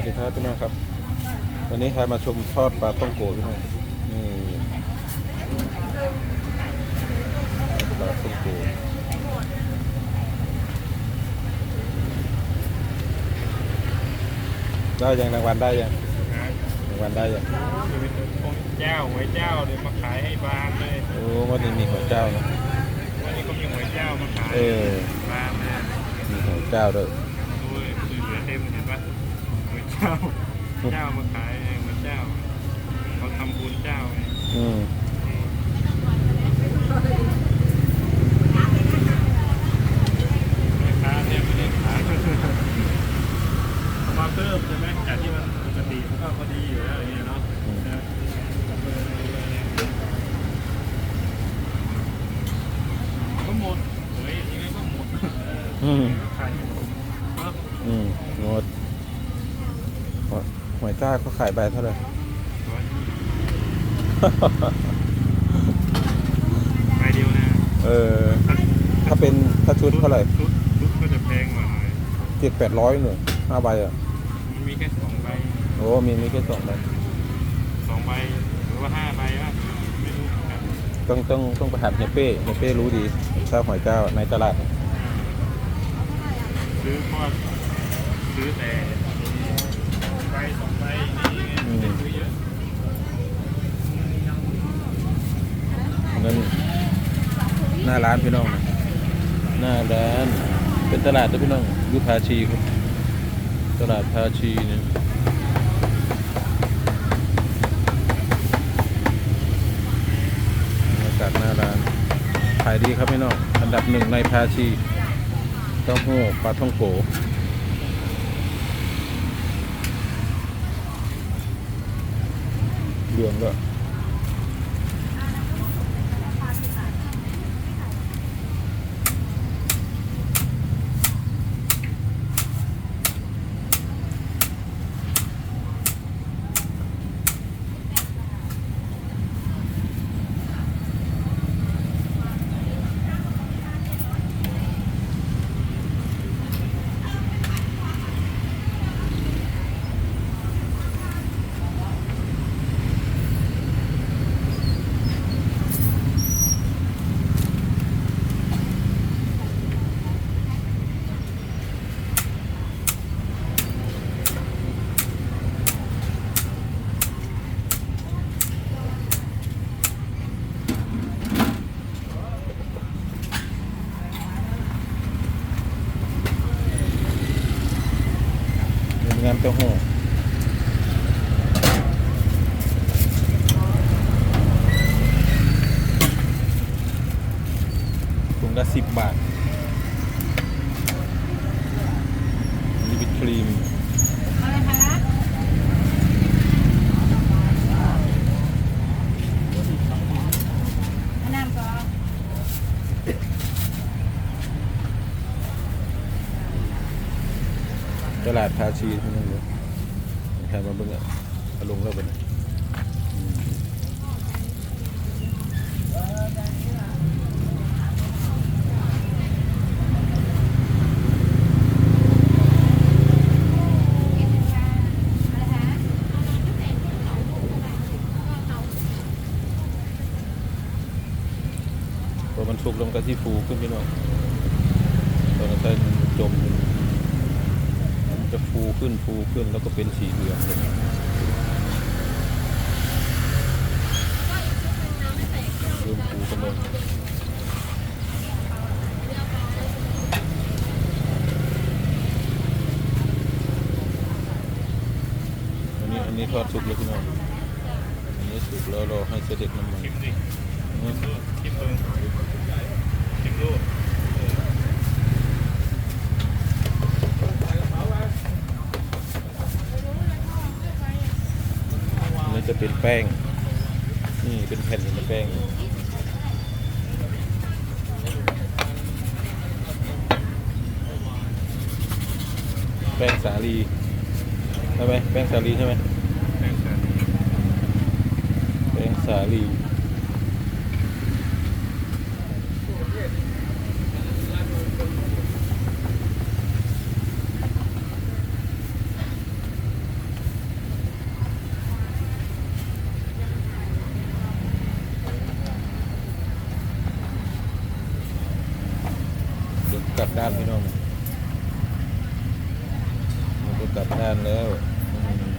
วัสดีครับพี่น้องครับ วันนี้ใครมาชมทอดปลาต้องโกะพี่น้องนี่ปลาต้องโกะได้ยังรางวัลได้ยังรางวัลได้ยังเจ้าหวยเจ้าเลยมาขายให้บานเลยโอ้วันนี้มีหัวเจ้านะวันนี้ก็มีหวยเจ้ามาขายเออบานเลยมีหัวเจ้าด้วยดูเลยคือเหลือเต็มเห็นปะหวย เจ้า เจ้ามาขายเองหวยเจ้าเขาทำบุญเจ้าไงอืมแม่ค้าเนี่ยไม่ได้ขายเอามาเพิ่มใช่ไหมจากที่มันปกติมันก็พอดีอยู่แล้วอย่างเงี้ยเนาะนะก็หมดหวยยังไงก็หมดอืมขายหมดเนาะอืมงด วหัวเจ้าเขาขายใบเท่าไหร่ ใบเดียวนะเออ ถ้าเป็นถ้าชุดเท่าไหร่ชุดชุดก็จะแพงกว่าหน่อยเจ็ดแปดร้อยหนึ่งห้าใบอะ มันมีแค่สองใบโอ้ มีมีแค่สองใบ สองใบหรือว่าห้าใบวะไม่รู้เหมือนกันต้องต้องต้องไปถามเฮียเป้เฮียเป้รู้ดีชอบหอยเจ้าในตลาด ซื้อเพราะว่าซื้อแต่ใบสองใบนี่ไงไม่ได้ซื้อเยอะ นั่นหน้า ร้านพี่น้องหน้าร้านเป็นตลาดนะพี่น้องยุพาชีครับตลาดพาชีเนี่ยบรรยากาศหน้าร้านขายดีครับพี่น้องอันดับหนึ่งในพาชีเต้าหู้ปลาท่องโกเหลืองด้ นงานเต้าหู้ถุงละสิบบาทนี่เป็นครีม อะไรคะแนะนำก่อน ตลาชีที่นั่นเลยใครมาเบิ่งอะอาลงแล้วไปนะพอมันสุกลงก็ที่ฟูขึ้นไปหน่อยตอนนั้นจม จะฟูขึ้นฟูขึ้นแล้วก็เป็นสีเหลืองเลยเริ่มฟูกันเลยอันนี้อันนี้ทอดสุกแล้วพี่น้องอันนี้สุกแล้วเราให้เสด็จน้ำมันชิมดิอืมดูชิมดูชิมดู อันนี้ จะเป็นแป้ง นี่เป็นแผ่นเป็นแป้งแป้งสาลีใช่ไหมแป้งสาลีใช่ไหมแป้งสาลี แป้งสาลีด้านพี่น้องมันก็กลับด้านแล้วอืม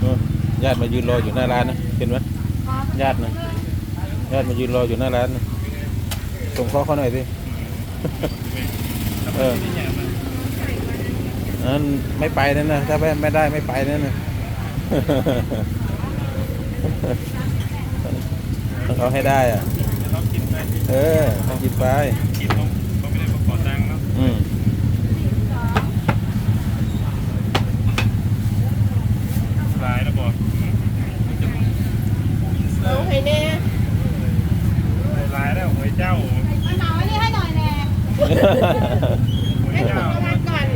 เออญาติมายืนรออยู่หน้าร้านนะเห็นไหมญาตินะญาติมายืนรออยู่หน้าร้านนะส่งข้อเขาหน่อยสิ เออนั่นไม่ไปนั่นนะถ้าไม่ไม่ได้ไม่ไปนั่นนะต้องเอาให้ได้อะเขากินไปเออต้องกินไปกินเขาเขาไม่ได้มาขอตังค์เนาะอืมลายแล้วบอกเอาให้แน่ลายแล้วหวยเจ้า ให้เจ้าของรางวัลก่อน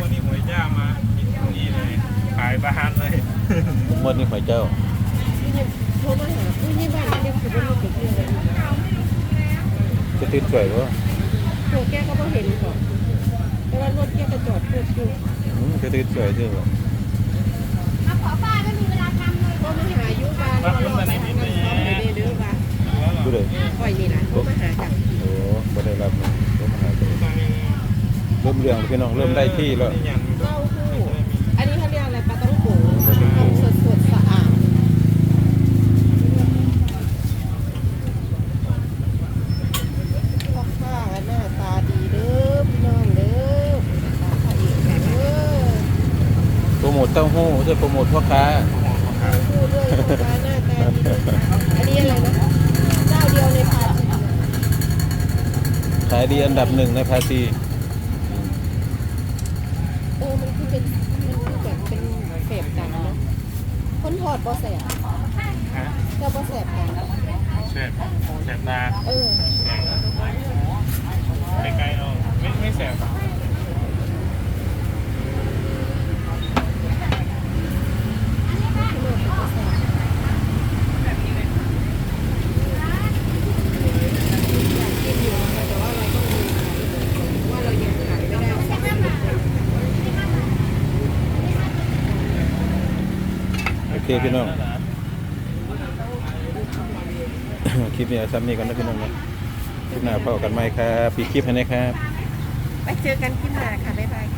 วันนี้หวยเจ้ามากินนี่เลยขายบ้านเลยหมดนี่หอยเจ้านี่โทรมาหาอุ้ยนี่บ้านนี่คือบ้านเด็กเรียนเลยจะติดสวยปะโทรแกก็ไม่เห็นก่อนแต่ว่ารถแกก็จอดเพื่ออยู่อืมจะติดสวยด้วยเอาขอป้าไม่มีเวลาทำเลยก็มาหาอยู่บ้านรอไปหาเงินซ้อมไปเด้อบ้าน ดูเลยคอยนี่นะโทรมาหากันโอ้บ่ได้รับนะเริ่มหาตัวเริ่มเรื่องแล้วพี่น้องเริ่มได้ที่แล้วเต้าหู้อันนี้เขาเรียกอะไรปลาต้องโกทำสดสดๆสะอาดพ่อข้าหน้าตาดีเด้อพี่น้องเด้อตาพระเอกเด้อโปรโมทเต้าหู้ไม่ใช่โปรโมทพ่อค้าพูดด้วยพ่อค้าหน้าตาดีอันนี้อะไรนะ เจ้าเดียวในภาชีขายดีอันดับหนึ่งในภาษีเออมันคือเป็นมันคือแบบเป็นเสพกันเนาะคนถอดบ่แสบฮะเจ้าบ่แสบกันแสบแสบตาเออ แสบใกล้ๆเอาไม่ไม่แสบว่าเรายังขายไม่ได้ โอ เคพี่น้อง คลิปนี้เอาซ้ำนี่กันนะพี่น้องนะคลิปหน้าพบกันใหม่ครับปีคลิปให้นะครับ ไปเจอกันที่มาค่ะ บ๊ายบายค่ะ